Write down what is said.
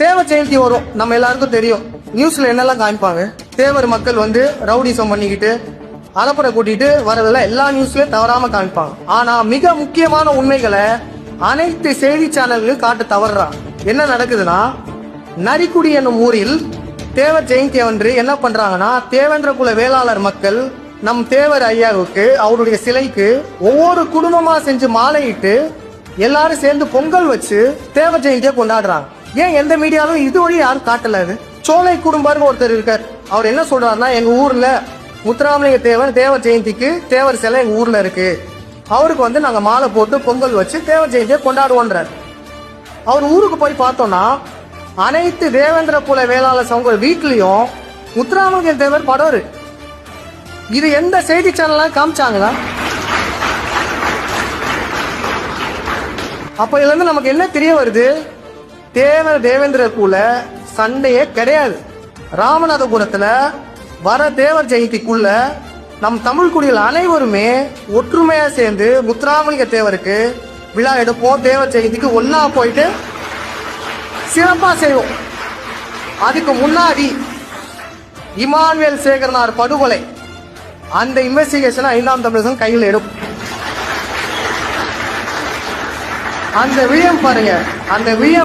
தேவ ஜெயந்தி வரும். நம்ம எல்லாருக்கும் தெரியும். நியூஸ்ல என்னெல்லாம் காமிப்பாங்க? தேவர் மக்கள் வந்து ரவுடிசம் பண்ணிக்கிட்டு அலப்பறை கூட்டிட்டு வரதெல்லாம் எல்லா நியூஸ்லயும் தவறாம காமிப்பாங்க. ஆனா மிக முக்கியமான உண்மைகளை அனைத்து செய்தி சேனல்களும் காட்ட தவறுறான் என்ன நடக்குதுன்னா நரிக்குடி என்னும் ஊரில் தேவர் ஜெயந்தி அன்று என்ன பண்றாங்கன்னா தேவேந்திர குல வேளாளர் மக்கள் நம் தேவர் ஐயாவுக்கு அவருடைய சிலைக்கு ஒவ்வொரு குடும்பமா செஞ்சு மாலையிட்டு எல்லாரும் சேர்ந்து பொங்கல் வச்சு தேவர் ஜெயந்தியை கொண்டாடுறாங்க. ஏன் எந்த மீடியாவும் இது வழி யாரும் காட்டல அது? சோலை குடும்பர்னு ஒருத்தர் இருக்கார். அவர் என்ன சொல்றாருன்னா எங்க ஊர்ல முத்துராமலிங்க தேவர் தேவர் ஜெயந்திக்கு தேவர் சிலை எங்க ஊர்ல இருக்கு. அவருக்கு வந்து நாங்க மாலை போட்டு பொங்கல் வச்சு தேவர் ஜெயந்தியை கொண்டாடுவோன்றார். அவர் ஊருக்கு போய் பார்த்தோம்னா அனைத்து தேவேந்திர குல வேளாளர் சமூக வீட்லயும் முத்துராமலிங்க தேவர் படம் இருக்கு இது எந்த செய்தி சேனல்லாம் காமிச்சாங்களா அப்ப இதுல இருந்து நமக்கு என்ன தெரிய வருது? தேவர் தேவேந்திர சண்டையே கிடையாது. ராமநாதபுரத்துல வர தேவர் ஜெயந்திக்குள்ள நம் தமிழ் குடிகள் அனைவருமே ஒற்றுமையா சேர்ந்து முத்துராமலிங்க தேவருக்கு விழா எடுப்போம். தேவர் ஜெயந்திக்கு ஒன்னா போயிட்டு சிறப்பா செய்வோம். அதுக்கு முன்னாடி இமானுவேல் சேகரனார் படுகொலை. அந்த இன்வெஸ்டிகேஷன் ஐந்தாம் தமிழகம் கையில் எடுக்கும். அந்த விழியம் பாருங்க. அந்த விழியம்